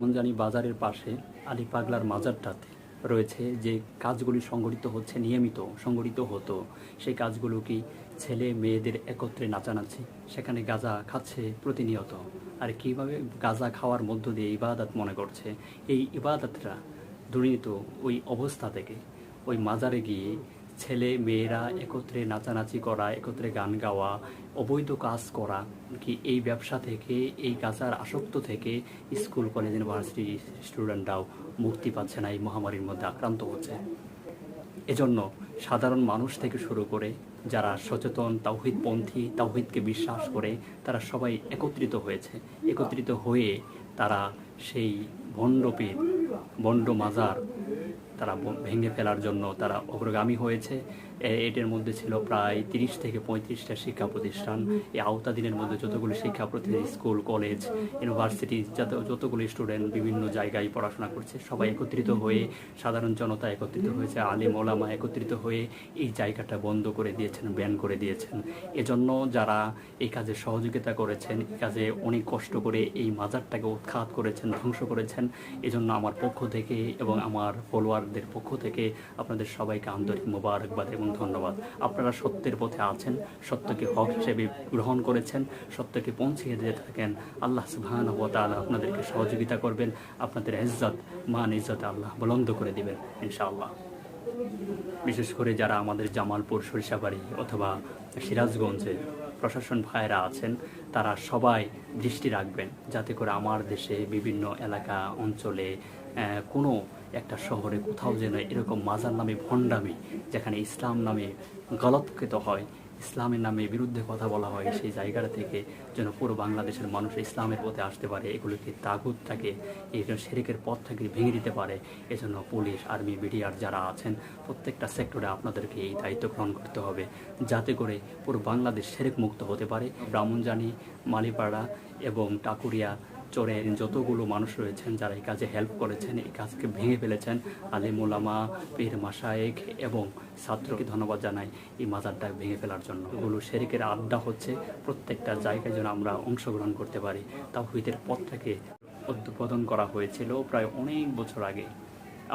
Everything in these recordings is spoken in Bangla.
মনজানি বাজারের পাশে আলী পাগলার মাজারটাতে রয়েছে যে কাজগুলি সংগঠিত হচ্ছে, নিয়মিত সংগঠিত হতো। সেই কাজগুলো কি ছেলে মেয়েদের একত্রে নাচানাচি, সেখানে গাঁজা খাচ্ছে প্রতিনিয়ত? আর কীভাবে গাঁজা খাওয়ার মধ্য দিয়ে ইবাদত মনে করছে? এই ইবাদতরা দুর্নীত ওই অবস্থা থেকে ওই মাজারে গিয়ে ছেলে, মেয়েরা একত্রে নাচানাচি করা, একত্রে গান গাওয়া, অবৈধ কাজ করা, কি এই ব্যবসা থেকে, এই গাজার আসক্ত থেকে স্কুল, কলেজ, ইউনিভার্সিটি স্টুডেন্টরাও মুক্তি পাচ্ছে না, এই মহামারীর মধ্যে আক্রান্ত হচ্ছে। এজন্য সাধারণ মানুষ থেকে শুরু করে যারা সচেতন, তাওহিদপন্থী, তাওহিদকে বিশ্বাস করে, তারা সবাই একত্রিত হয়েছে। একত্রিত হয়ে তারা সেই ভণ্ডপীর, ভণ্ড মাজার তারা ভেঙে ফেলার জন্য তারা অগ্রগামী হয়েছে। এটার মধ্যে ছিল প্রায় তিরিশ থেকে পঁয়ত্রিশটা শিক্ষা প্রতিষ্ঠান। এই আওতাধীনের মধ্যে যতগুলি শিক্ষা প্রতিষ্ঠান, স্কুল, কলেজ, ইউনিভার্সিটি, যত, যতগুলি স্টুডেন্ট বিভিন্ন জায়গায় পড়াশোনা করছে, সবাই একত্রিত হয়ে, সাধারণ জনতা একত্রিত হয়েছে, আলিম ওলামা একত্রিত হয়ে এই জায়গাটা বন্ধ করে দিয়েছেন, ব্যান করে দিয়েছেন। এজন্য যারা এই কাজে সহযোগিতা করেছেন, এই কাজে অনেক কষ্ট করে এই মাজারটাকে উৎখাত করেছেন, ধ্বংস করেছেন, এজন্য আমার পক্ষ থেকে এবং আমার ফলোয়ারদের পক্ষ থেকে আপনাদের সবাইকে আন্তরিক মোবারকবাদ এবং ধন্যবাদ। আপনারা সত্যের পথে আছেন, সত্যকে হক হিসেবে গ্রহণ করেছেন, সত্যকে পৌঁছিয়ে দিয়ে থাকেন। আল্লাহ সুবহান ও তাআলা আপনাদেরকে সহযোগিতা করবেন, আপনাদের ইজ্জত, মান ইজ্জত আল্লাহ বুলন্দ করে দিবেন, ইনশাআল্লাহ। বিশেষ করে যারা আমাদের জামালপুর সরিষাবাড়ি অথবা সিরাজগঞ্জে প্রশাসন ভাইরা আছেন, তারা সবাই দৃষ্টি রাখবেন, যাতে করে আমার দেশে বিভিন্ন এলাকা, অঞ্চলে কোনো একটা শহরে কোথাও যেন এরকম মাজার নামে ভণ্ডামি, যেখানে ইসলাম নামে গলৎকৃত হয়, ইসলামের নামে বিরুদ্ধে কথা বলা হয়, সেই জায়গাটা থেকে যেন পুরো বাংলাদেশের মানুষ ইসলামের পথে আসতে পারে। এগুলোকে তাগুতটাকে, এই জন্য শেরেকের পথ থেকে ভেঙে দিতে পারে। এজন্য পুলিশ, আর্মি বিডিআর যারা আছেন, প্রত্যেকটা সেক্টরে আপনাদেরকে এই দায়িত্ব গ্রহণ করতে হবে, যাতে করে পুরো বাংলাদেশ সেরেক মুক্ত হতে পারে। ব্রাহ্মণজানি, মালিপাড়া এবং টাকুরিয়া চোরের যতগুলো মানুষ রয়েছেন, যারা এই কাজে হেল্প করেছেন, এই কাজকে ভেঙে ফেলেছেন, আলিম ওলামা পীর মাসায়েক এবং ছাত্রকে ধন্যবাদ জানাই এই মাজারটা ভেঙে ফেলার জন্য। এগুলো শেরিকের আড্ডা হচ্ছে, প্রত্যেকটা জায়গায় যেন আমরা অংশগ্রহণ করতে পারি। তাওহিদের পথটাকে উদ্বোধন করা হয়েছিল প্রায় অনেক বছর আগে।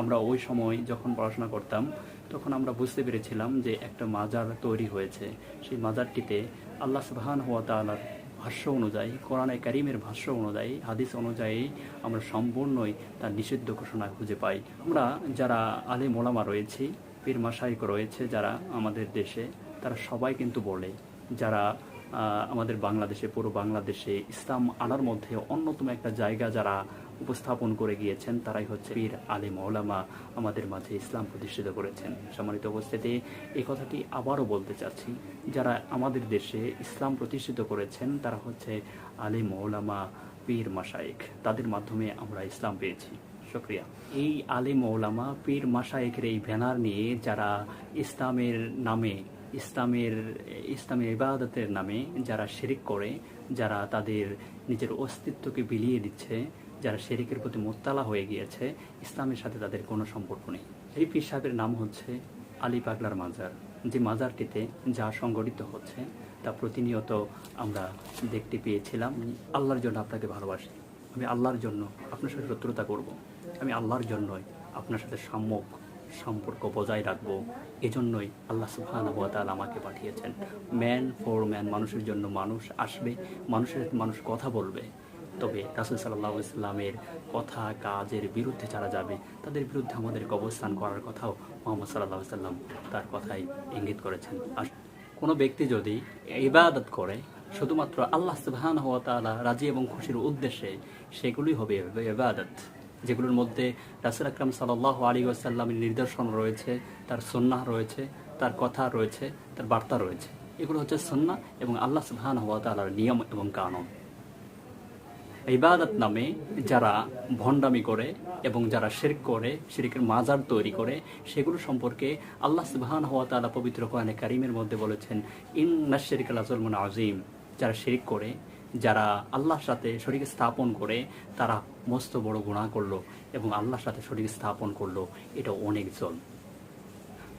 আমরা ওই সময় যখন পড়াশোনা করতাম, তখন আমরা বুঝতে পেরেছিলাম যে একটা মাজার তৈরি হয়েছে। সেই মাজারটিতে আল্লাহ সুবহান হওয়া তাআলার ভাষ্য অনুযায়ী, কোরআনে কারিমের ভাষ্য অনুযায়ী, হাদিস অনুযায়ী আমরা সম্পূর্ণই তার নিষিদ্ধ ঘোষণা খুঁজে পাই। আমরা যারা আলে মোলামা রয়েছি, পীর মাসাইক রয়েছে যারা আমাদের দেশে, তারা সবাই কিন্তু বলে, যারা আমাদের বাংলাদেশে, পুরো বাংলাদেশে ইসলাম আনার মধ্যে অন্যতম একটা জায়গা যারা উপস্থাপন করে গিয়েছেন, তারাই হচ্ছে পীর আলিম মৌলামা আমাদের মাঝে ইসলাম প্রতিষ্ঠিত করেছেন। সম্মানিত উপস্থিতি, এই কথাটি আবারও বলতে চাচ্ছি, যারা আমাদের দেশে ইসলাম প্রতিষ্ঠিত করেছেন, তারা হচ্ছে আলিম মৌলামা পীর মাসায়েক তাদের মাধ্যমে আমরা ইসলাম পেয়েছি। শুক্রিয়া। এই আলিম ওলামা পীর মাসায়েকের এই ব্যানার নিয়ে যারা ইসলামের নামে, ইসলামের ইসলামের ইবাদতের নামে যারা শিরিক করে, যারা তাদের নিজের অস্তিত্বকে বিলিয়ে দিচ্ছে যারা শেরিকের প্রতি মোত্তালা হয়ে গিয়েছে, ইসলামের সাথে তাদের কোনো সম্পর্ক নেই। এই পীর সাহেবের নাম হচ্ছে আলী পাগলার মাজার। যে মাজারটিতে যা সংগঠিত হচ্ছে, তা প্রতিনিয়ত আমরা দেখতে পেয়েছিলাম। আল্লাহর জন্য আপনাকে ভালোবাসি। আমি আল্লাহর জন্য আপনার সাথে শত্রুতা করব। আমি আল্লাহর জন্যই আপনার সাথে সাম্যক সম্পর্ক বজায় রাখব। এজন্যই আল্লাহ ওয়া আমাকে পাঠিয়েছেন। ম্যান ফর ম্যান, মানুষের জন্য মানুষ আসবে, মানুষের মানুষ কথা বলবে। তবে রাসুল সাল্লাহ ইসলামের কথা, কাজের বিরুদ্ধে যারা যাবে, তাদের বিরুদ্ধে আমাদেরকে অবস্থান করার কথাও মোহাম্মদ সাল্লাহ সাল্লাম তার কথাই ইঙ্গিত করেছেন। আর কোনো ব্যক্তি যদি ইবাদত করে, শুধুমাত্র আল্লাহ সুবহান হওয়া তাআলা রাজি এবং খুশির উদ্দেশ্যে সেগুলি হবে ইবাদত, যেগুলোর মধ্যে রাসুল আকরাম সাল্লাহ আলী আসাল্লামের নিদর্শন রয়েছে, তার সন্ন্যাহ রয়েছে, তার কথা রয়েছে, তার বার্তা রয়েছে। এগুলো হচ্ছে সন্না এবং আল্লাহ সুবহান হওয়া তাআলার নিয়ম এবং কানুন। ইবাদত নামে যারা ভণ্ডামি করে এবং যারা শিরক করে, শিরিকের মাজার তৈরি করে, সেগুলো সম্পর্কে আল্লাহ সুবহান হওয়া তালা পবিত্র কোরআনে কারিমের মধ্যে বলেছেন ইন নাশরিক আজলমন আজিম যারা শিরিক করে, যারা আল্লাহর সাথে শরীর স্থাপন করে, তারা মস্ত বড় গুণা করল এবং আল্লাহর সাথে শরীর স্থাপন করল। এটা অনেক জল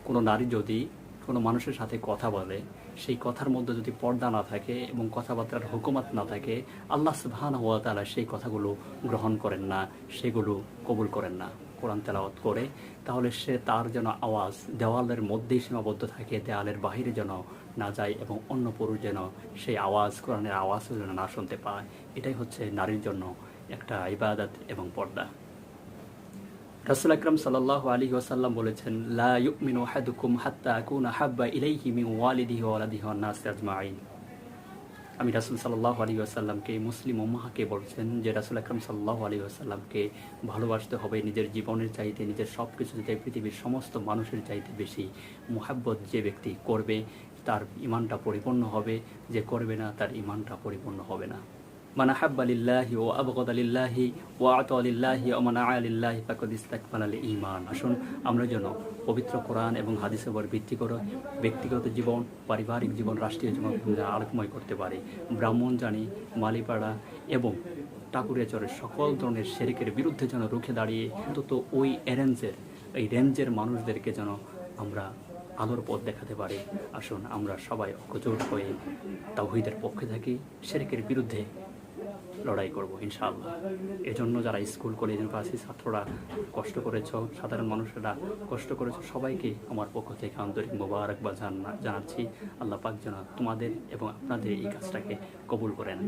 কোনো নারী যদি কোনো মানুষের সাথে কথা বলে, সেই কথার মধ্যে যদি পর্দা না থাকে এবং কথাবার্তার হুকুমাত না থাকে, আল্লাহ সুবহান ওয়া তাআলা সেই কথাগুলো গ্রহণ করেন না, সেগুলো কবুল করেন না। কোরআন তেলাওয়াত করে, তাহলে সে তার যেন আওয়াজ দেওয়ালের মধ্যেই সীমাবদ্ধ থাকে, দেওয়ালের বাহিরে যেন না যায় এবং অন্য পুরুষ যেন সেই আওয়াজ, কোরআনের আওয়াজও যেন না শুনতে পায়। এটাই হচ্ছে নারীর জন্য একটা ইবাদত এবং পর্দা। রাসুল আকরাম সাল্লাহ আলী ওয়াসাল্লাম বলেছেন, লা ইউমিনু আহাদুকুম হাত্তা আকুনা হাব্বা ইলাইহি মিন ওয়ালিদিহি ওয়া ওয়ালাদিহি ওয়ান নাস আজমাইন। আমি রাসুল সাল্লাহ আলী আসাল্লামকে মুসলিম উম্মাহাকে বলছেন যে, রাসুল আকরম সাল্লাহ আলী আসাল্লামকে ভালোবাসতে হবে নিজের জীবনের চাইতে, নিজের সব কিছু চাইতে, পৃথিবীর সমস্ত মানুষের চাইতে বেশি মোহাব্বত যে ব্যক্তি করবে, তার ইমানটা পরিপূর্ণ হবে। যে করবে না, তার ইমানটা পরিপূর্ণ হবে না। মানে হাব্বালিল্লাহি ও আবগদ আলিল্লাহি ও আত আলিল্লাহি ও মানা আলিল্লাহি ফাকদ ইস্তাকবাল আলী ইমান আসুন আমরা যেন পবিত্র কোরআন এবং হাদিসের উপর ভিত্তি করে ব্যক্তিগত জীবন, পারিবারিক জীবন, রাষ্ট্রীয় জীবন আলোকময় করতে পারি। ব্রাহ্মণ, জানি, মালিপাড়া এবং টাকুরিয়া চরের সকল ধরনের শেরিকের বিরুদ্ধে যেন রুখে দাঁড়িয়ে অন্তত ওই অ্যারেঞ্জের, এই রেঞ্জের মানুষদেরকে যেন আমরা আলোর পথ দেখাতে পারি। আসুন আমরা সবাই অকজোট হয়ে তাওহিদের পক্ষে থাকি শেরিকের বিরুদ্ধে লড়াই করব, ইনশাআল্লাহ। এজন্য যারা স্কুল কলেজ ইউনিভার্সিটি ছাত্ররা কষ্ট করেছ, সাধারণ মানুষেরা কষ্ট করেছ, সবাইকে আমার পক্ষ থেকে আন্তরিক মোবারক বা জানাচ্ছি। আল্লাহ পাক যেন তোমাদের এবং আপনাদের এই কাজটাকে কবুল করেন।